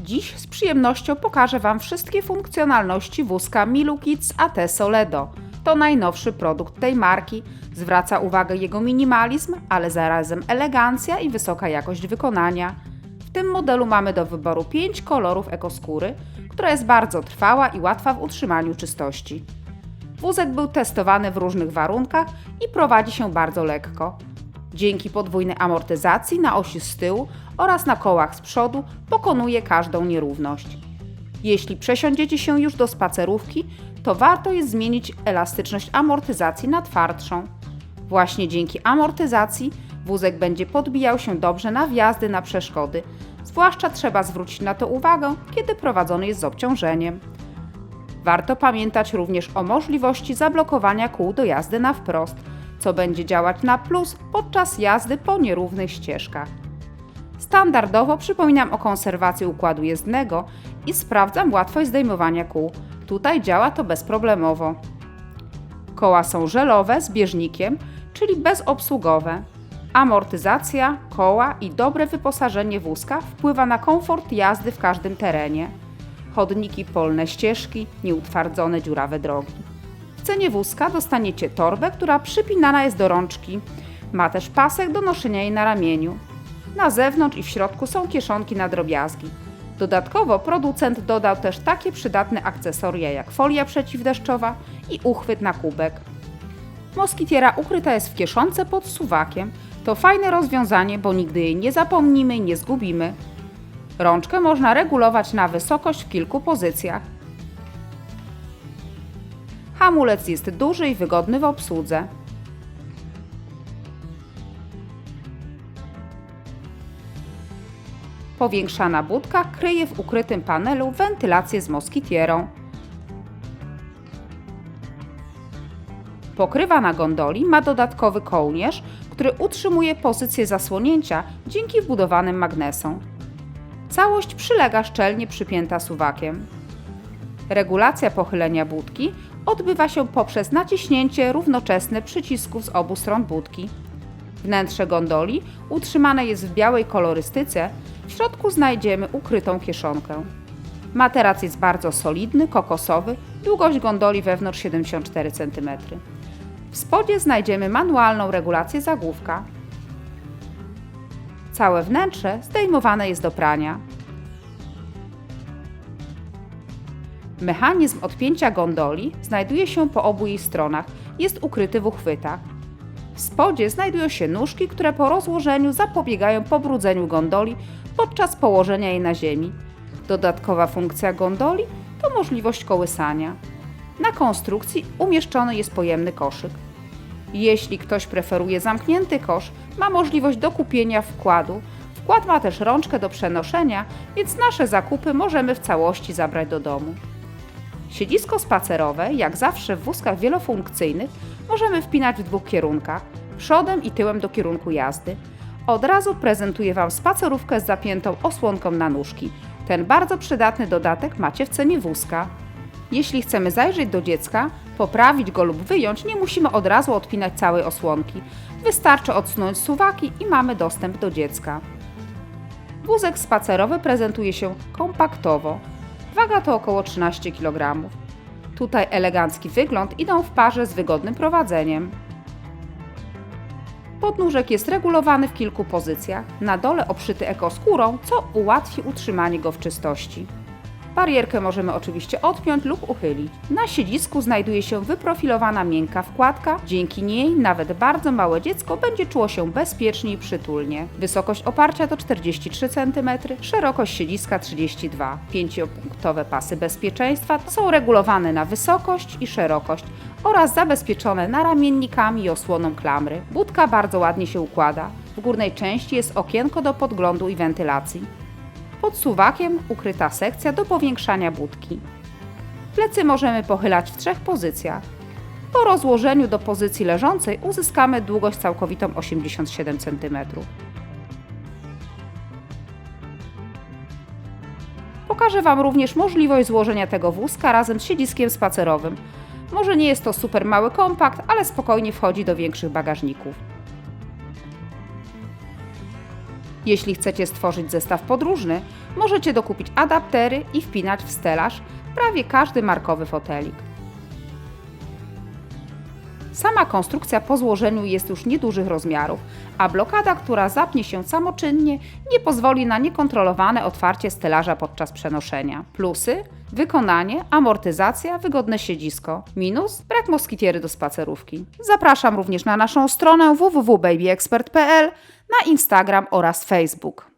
Dziś z przyjemnością pokażę Wam wszystkie funkcjonalności wózka Milu Kids AT Soledo. To najnowszy produkt tej marki. Zwraca uwagę jego minimalizm, ale zarazem elegancja i wysoka jakość wykonania. W tym modelu mamy do wyboru 5 kolorów ekoskóry, która jest bardzo trwała i łatwa w utrzymaniu czystości. Wózek był testowany w różnych warunkach i prowadzi się bardzo lekko. Dzięki podwójnej amortyzacji na osi z tyłu oraz na kołach z przodu pokonuje każdą nierówność. Jeśli przesiądziecie się już do spacerówki, to warto jest zmienić elastyczność amortyzacji na twardszą. Właśnie dzięki amortyzacji wózek będzie podbijał się dobrze na wjazdy na przeszkody. Zwłaszcza trzeba zwrócić na to uwagę, kiedy prowadzony jest z obciążeniem. Warto pamiętać również o możliwości zablokowania kół do jazdy na wprost, co będzie działać na plus podczas jazdy po nierównych ścieżkach. Standardowo przypominam o konserwacji układu jezdnego i sprawdzam łatwość zdejmowania kół. Tutaj działa to bezproblemowo. Koła są żelowe z bieżnikiem, czyli bezobsługowe. Amortyzacja, koła i dobre wyposażenie wózka wpływa na komfort jazdy w każdym terenie. Chodniki, polne ścieżki, nieutwardzone dziurawe drogi. Cenie wózka dostaniecie torbę, która przypinana jest do rączki. Ma też pasek do noszenia jej na ramieniu. Na zewnątrz i w środku są kieszonki na drobiazgi. Dodatkowo producent dodał też takie przydatne akcesoria jak folia przeciwdeszczowa i uchwyt na kubek. Moskitiera ukryta jest w kieszonce pod suwakiem. To fajne rozwiązanie, bo nigdy jej nie zapomnimy nie zgubimy. Rączkę można regulować na wysokość w kilku pozycjach. Hamulec jest duży i wygodny w obsłudze. Powiększana budka kryje w ukrytym panelu wentylację z moskitierą. Pokrywa na gondoli ma dodatkowy kołnierz, który utrzymuje pozycję zasłonięcia dzięki wbudowanym magnesom. Całość przylega szczelnie przypięta suwakiem. Regulacja pochylenia budki odbywa się poprzez naciśnięcie równoczesne przycisków z obu stron budki. Wnętrze gondoli utrzymane jest w białej kolorystyce, w środku znajdziemy ukrytą kieszonkę. Materac jest bardzo solidny, kokosowy, długość gondoli wewnątrz 74 cm. W spodzie znajdziemy manualną regulację zagłówka. Całe wnętrze zdejmowane jest do prania. Mechanizm odpięcia gondoli znajduje się po obu jej stronach, jest ukryty w uchwytach. W spodzie znajdują się nóżki, które po rozłożeniu zapobiegają pobrudzeniu gondoli podczas położenia jej na ziemi. Dodatkowa funkcja gondoli to możliwość kołysania. Na konstrukcji umieszczony jest pojemny koszyk. Jeśli ktoś preferuje zamknięty kosz, ma możliwość dokupienia wkładu. Wkład ma też rączkę do przenoszenia, więc nasze zakupy możemy w całości zabrać do domu. Siedzisko spacerowe, jak zawsze w wózkach wielofunkcyjnych, możemy wpinać w dwóch kierunkach przodem i tyłem do kierunku jazdy. Od razu prezentuję Wam spacerówkę z zapiętą osłonką na nóżki. Ten bardzo przydatny dodatek macie w cenie wózka. Jeśli chcemy zajrzeć do dziecka, poprawić go lub wyjąć, nie musimy od razu odpinać całej osłonki. Wystarczy odsunąć suwaki i mamy dostęp do dziecka. Wózek spacerowy prezentuje się kompaktowo. Waga to około 13 kg. Tutaj elegancki wygląd idą w parze z wygodnym prowadzeniem. Podnóżek jest regulowany w kilku pozycjach, na dole obszyty ekoskórą, co ułatwi utrzymanie go w czystości. Barierkę możemy oczywiście odpiąć lub uchylić. Na siedzisku znajduje się wyprofilowana miękka wkładka, dzięki niej nawet bardzo małe dziecko będzie czuło się bezpiecznie i przytulnie. Wysokość oparcia to 43 cm, szerokość siedziska 32 Pięciopunktowe pasy bezpieczeństwa są regulowane na wysokość i szerokość oraz zabezpieczone naramiennikami i osłoną klamry. Budka bardzo ładnie się układa. W górnej części jest okienko do podglądu i wentylacji. Pod suwakiem ukryta sekcja do powiększania budki. Plecy możemy pochylać w trzech pozycjach. Po rozłożeniu do pozycji leżącej uzyskamy długość całkowitą 87 cm. Pokażę Wam również możliwość złożenia tego wózka razem z siedziskiem spacerowym. Może nie jest to super mały kompakt, ale spokojnie wchodzi do większych bagażników. Jeśli chcecie stworzyć zestaw podróżny, możecie dokupić adaptery i wpinać w stelaż prawie każdy markowy fotelik. Sama konstrukcja po złożeniu jest już niedużych rozmiarów, a blokada, która zapnie się samoczynnie, nie pozwoli na niekontrolowane otwarcie stelaża podczas przenoszenia. Plusy: wykonanie, amortyzacja, wygodne siedzisko. Minus: brak moskitiery do spacerówki. Zapraszam również na naszą stronę www.babyexpert.pl, na Instagram oraz Facebook.